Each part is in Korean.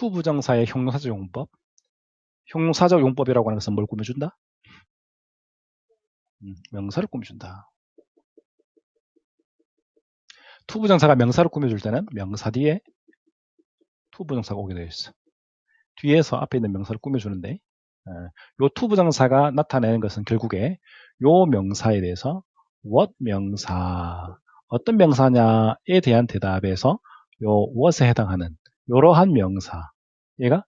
투부정사의 형용사적 용법. 형용사적 용법이라고 하는 것은 뭘 꾸며준다? 음, 명사를 꾸며준다. 투부정사가 명사를 꾸며줄 때는 명사 뒤에 투부정사가 오게 되어 있어. 뒤에서 앞에 있는 명사를 꾸며주는데 어, 요 투부정사가 나타내는 것은 결국에 요 명사에 대해서 what 명사 어떤 명사냐에 대한 대답에서 요 what에 해당하는 이러한 명사 얘가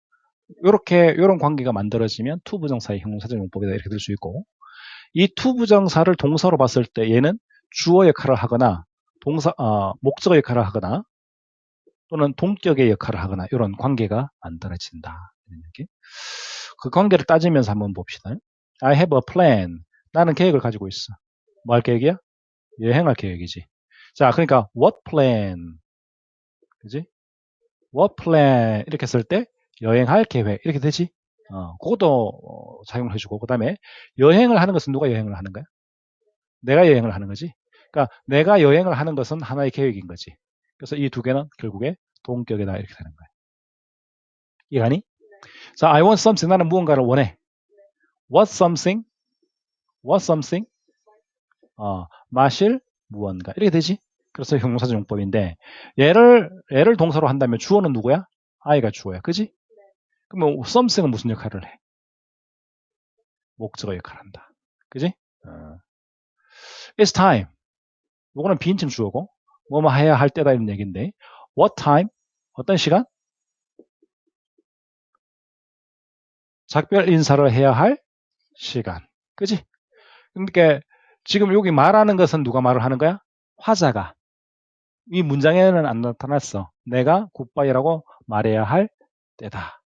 이렇게 이런 관계가 만들어지면 투부정사의 형용사적 용법이다 이렇게 될 수 있고 이 투부정사를 동사로 봤을 때 얘는 주어 역할을 하거나 동사 어, 목적어 역할을 하거나 또는 동격의 역할을 하거나 이런 관계가 만들어진다. 이렇게. 그 관계를 따지면서 한번 봅시다. I have a plan. 나는 계획을 가지고 있어. 뭐 할 계획이야? 여행할 계획이지. 자, 그러니까 what plan? 그지? What plan 이렇게 쓸 때 여행할 계획 이렇게 되지? 어, 그것도 어, 사용을 해주고 그 다음에 여행을 하는 것은 누가 여행을 하는 거야? 내가 여행을 하는 거지. 그러니까 내가 여행을 하는 것은 하나의 계획인 거지. 그래서 이 두 개는 결국에 동격이다 이렇게 되는 거예요. 이해가니? 자, I want something. 나는 무언가를 원해. What something? What something? 어, 마실 무언가. 이렇게 되지? 그래서 형용사적 용법인데 얘를 얘를 동사로 한다면 주어는 누구야? I가 주어야. 그지? 그러면 something은 무슨 역할을 해? 목적어 역할을 한다. 그지? 어. It's time. 요거는 비인칭 주어고 뭐뭐 해야 할 때다 이런 얘기인데 what time? 어떤 시간? 작별 인사를 해야 할 시간. 그지? 그러니까 지금 여기 말하는 것은 누가 말을 하는 거야? 화자가. 이 문장에는 안 나타났어. 내가 굿바이라고 말해야 할 때다.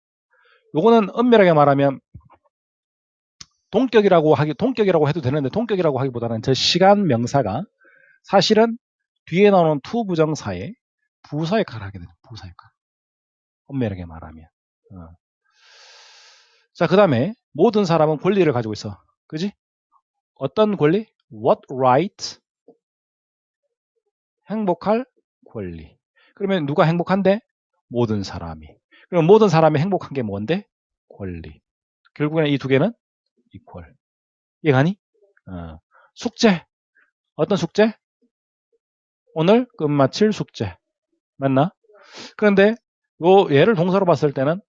요거는 엄밀하게 말하면 동격이라고 하기 동격이라고 해도 되는데 동격이라고 하기보다는 저 시간 명사가 사실은 뒤에 나오는 투 부정사의 부사 역할을 하게 되는 부사 역할. 엄밀하게 말하면. 어. 자, 그 다음에 모든 사람은 권리를 가지고 있어. 그지? 어떤 권리? What right? 행복할 권리. 그러면 누가 행복한데? 모든 사람이. 그럼 모든 사람이 행복한 게 뭔데? 권리. 결국에는 이 두 개는 equal. 이해가니? 어. 숙제. 어떤 숙제? 오늘 끝마칠 숙제. 맞나? 그런데 요 얘를 동사로 봤을 때는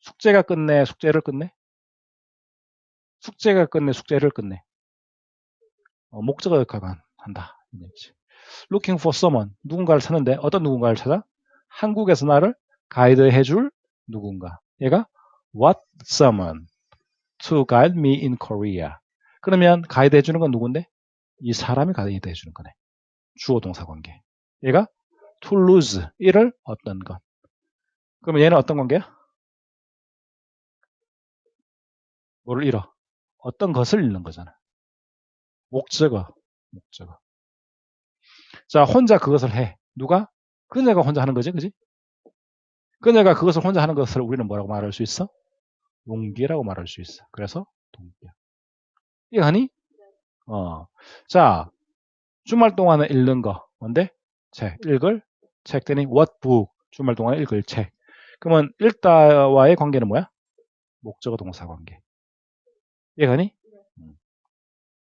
숙제가 끝내, 숙제를 끝내? 숙제가 끝내, 숙제를 끝내. 어, 목적어 역할을 한다. Looking for someone. 누군가를 찾는데 어떤 누군가를 찾아? 한국에서 나를 가이드 해 줄 누군가. 얘가 what someone to guide me in Korea. 그러면 가이드 해 주는 건 누군데? 이 사람이 가이드 해 주는 거네. 주어 동사 관계. 얘가 to lose. 이를 어떤 것. 그러면 얘는 어떤 관계야? 뭐를 잃어? 어떤 것을 잃는 거잖아. 목적어, 목적어. 자, 혼자 그것을 해. 누가? 그녀가 혼자 하는 거지, 그지? 그녀가 그것을 혼자 하는 것을 우리는 뭐라고 말할 수 있어? 용기라고 말할 수 있어. 그래서 동기야. 이해하니? 어. 자, 주말 동안에 읽는 거 뭔데? 책. 읽을 책 되니 what book. 주말 동안에 읽을 책. 그러면 읽다와의 관계는 뭐야? 목적어 동사 관계. 이해가니?